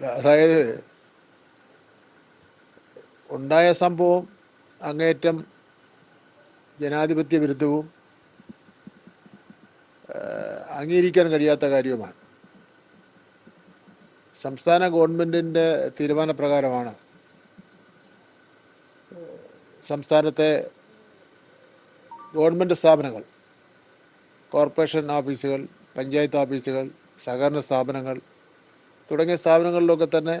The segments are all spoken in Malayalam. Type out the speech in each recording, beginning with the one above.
അതായത് ഉണ്ടായ സംഭവം അങ്ങേറ്റം ജനാധിപത്യ വിരുദ്ധവും അംഗീകരിക്കാൻ കഴിയാത്ത കാര്യവുമാണ്. സംസ്ഥാന ഗവൺമെന്റിന്റെ തീരുമാനപ്രകാരമാണ് സംസ്ഥാനത്തെ ഗവൺമെന്റ് സ്ഥാപനങ്ങൾ കോർപ്പറേഷൻ ഓഫീസുകൾ പഞ്ചായത്ത് ഓഫീസുകൾ സഹകരണ സ്ഥാപനങ്ങൾ തുടങ്ങിയ സ്ഥാപനങ്ങളിലൊക്കെ തന്നെ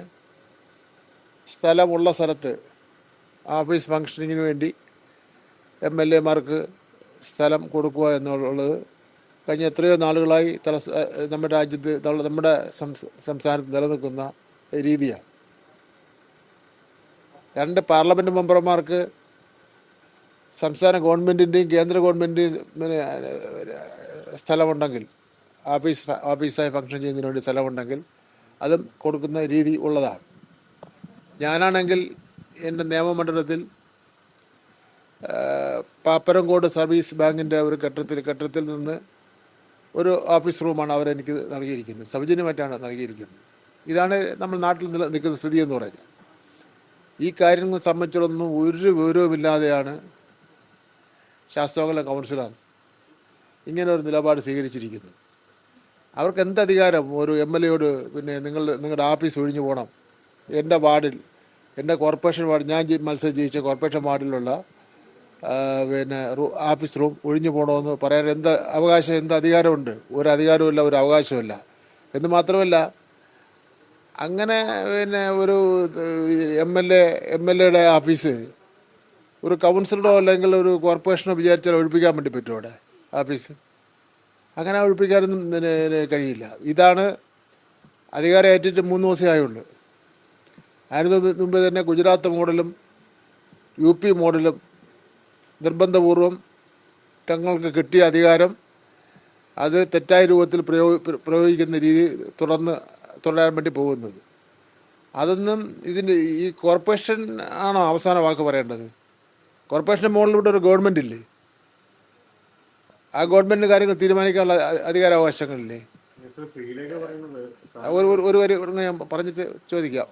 സ്ഥലമുള്ള സ്ഥലത്ത് ഓഫീസ് ഫങ്ഷനിങ്ങിന് വേണ്ടി എം എൽ എമാർക്ക് സ്ഥലം കൊടുക്കുക എന്നുള്ളത് കഴിഞ്ഞ എത്രയോ നാളുകളായി തല നമ്മുടെ രാജ്യത്ത് നമ്മുടെ സംസ് സംസ്ഥാനത്ത് നിലനിൽക്കുന്ന രീതിയാണ്. രണ്ട് പാർലമെന്റ് മെമ്പർമാർക്ക് സംസ്ഥാന ഗവൺമെന്റിന്റെയും കേന്ദ്ര ഗവൺമെന്റിന്റെയും സ്ഥലമുണ്ടെങ്കിൽ ഓഫീസ് ഓഫീസായി ഫങ്ഷൻ ചെയ്യുന്നതിന് വേണ്ടി സ്ഥലമുണ്ടെങ്കിൽ അതും കൊടുക്കുന്ന രീതി ഉള്ളതാണ്. ഞാനാണെങ്കിൽ എന്റെ നിയമമണ്ഡലത്തിൽ പാപ്പരംകോട് സർവീസ് ബാങ്കിന്റെ ഒരു കെട്ടിടത്തിൽ കെട്ടിടത്തിൽ നിന്ന് ഒരു ഓഫീസ് റൂമാണ് അവരെനിക്ക് നൽകിയിരിക്കുന്നത്. സൗജന്യമായിട്ടാണ് നൽകിയിരിക്കുന്നത്. ഇതാണ് നമ്മൾ നാട്ടിൽ നിൽക്കുന്ന സ്ഥിതി എന്ന് പറഞ്ഞാൽ ഈ കാര്യങ്ങൾ സംബന്ധിച്ചിടൊന്നും ഒരു വിവരവുമില്ലാതെയാണ് ശാസ്ത്രോകല കൗൺസിലർ ഇങ്ങനെ ഒരു നിലപാട് സ്വീകരിച്ചിരിക്കുന്നത്. അവർക്ക് എന്ത് അധികാരം ഒരു എം എൽ എയോട് പിന്നെ നിങ്ങൾ നിങ്ങളുടെ ഓഫീസ് ഒഴിഞ്ഞു പോകണം എന്റെ വാർഡിൽ എന്റെ കോർപ്പറേഷൻ വാർഡ് ഞാൻ മത്സരം ജയിച്ച കോർപ്പറേഷൻ വാർഡിലുള്ള പിന്നെ ആഫീസ് റൂം ഒഴിഞ്ഞു പോകണമെന്ന് പറയാൻ എന്ത് അവകാശം എന്ത് അധികാരമുണ്ട്? ഒരു അധികാരമില്ല ഒരു അവകാശമില്ല എന്ന് മാത്രമല്ല അങ്ങനെ പിന്നെ ഒരു M L A M L എയുടെ ഓഫീസ് ഒരു കൗൺസിലറോ അല്ലെങ്കിൽ ഒരു കോർപ്പറേഷനോ വിചാരിച്ചാൽ ഒഴിപ്പിക്കാൻ വേണ്ടി പറ്റുമോ അവിടെ ഓഫീസ് അങ്ങനെ ഒഴിപ്പിക്കാനൊന്നും കഴിയില്ല. ഇതാണ് അധികാരം ഏറ്റിട്ട് മൂന്ന് ദിവസമായുണ്ട് അതിന് മുമ്പ് തന്നെ ഗുജറാത്ത് മോഡലും യു പി മോഡലും നിർബന്ധപൂർവം തങ്ങൾക്ക് കിട്ടിയ അധികാരം അത് തെറ്റായ രൂപത്തിൽ പ്രയോഗി പ്രയോഗിക്കുന്ന രീതി തുടർന്ന് തുടരാൻ വേണ്ടി പോകുന്നത്. അതൊന്നും ഇതിന്റെ ഈ കോർപ്പറേഷൻ ആണോ അവസാന വാക്ക് പറയേണ്ടത്? കോർപ്പറേഷന്റെ മുകളിലൂടെ ഒരു ഗവൺമെന്റ് ഇല്ലേ? ആ ഗവൺമെന്റിന് കാര്യങ്ങൾ തീരുമാനിക്കാനുള്ള അധികാരാവകാശങ്ങളില്ലേ? ഒരു ഒരു- വരി ഞാൻ പറഞ്ഞിട്ട് ചോദിക്കാം.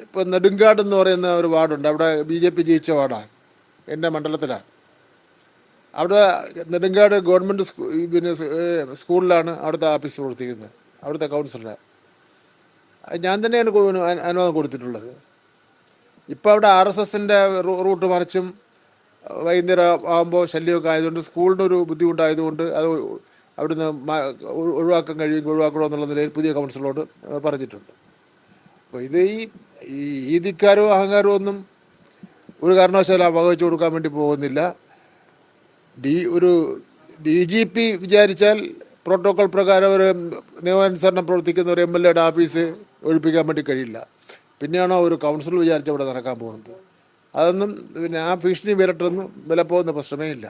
ഇപ്പോൾ നെടുങ്കാട് എന്ന് പറയുന്ന ഒരു വാർഡുണ്ട്. അവിടെ ബി ജെ പി ജയിച്ച വാർഡാണ്. എന്റെ മണ്ഡലത്തിലാണ്. അവിടെ നെടുങ്കാട് ഗവൺമെന്റ് പിന്നെ സ്കൂളിലാണ് അവിടുത്തെ ഓഫീസ് പ്രവർത്തിക്കുന്നത്. അവിടുത്തെ കൗൺസിലറെ. ഞാൻ തന്നെയാണ് അനുവാദം കൊടുത്തിട്ടുള്ളത്. ഇപ്പോൾ അവിടെ ആർ എസ് എസിന്റെ റൂട്ട് മറിച്ചും വൈകുന്നേരം ആകുമ്പോൾ ശല്യമൊക്കെ ആയതുകൊണ്ട് സ്കൂളിന്റെ ഒരു ബുദ്ധിമുട്ടായതുകൊണ്ട് അത് അവിടുന്ന് ഒഴിവാക്കാൻ കഴിയുമെങ്കിൽ ഒഴിവാക്കണമെന്നുള്ള നിലയിൽ പുതിയ കൗൺസിലോട് പറഞ്ഞിട്ടുണ്ട്. അപ്പോൾ ഇത് ഈ ഈ ഈതിക്കാരോ അഹങ്കാരോ ഒന്നും ഒരു കാരണവശാലും വകവെച്ച് കൊടുക്കാൻ വേണ്ടി പോകുന്നില്ല. ഡി ഒരു ഡി ജി പി വിചാരിച്ചാൽ പ്രോട്ടോകോൾ പ്രകാരം ഒരു നിയമാനുസരണം പ്രവർത്തിക്കുന്ന ഒരു എം എൽ എയുടെ ഓഫീസ് ഒഴിപ്പിക്കാൻ വേണ്ടി കഴിയില്ല. പിന്നെയാണോ ഒരു കൗൺസിൽ വിചാരിച്ച് അവിടെ നടക്കാൻ പോകുന്നത്? അതൊന്നും പിന്നെ ആ ഭീഷണി വിരട്ടൊന്നും വിലപ്പോകുന്ന പ്രശ്നമേ ഇല്ല.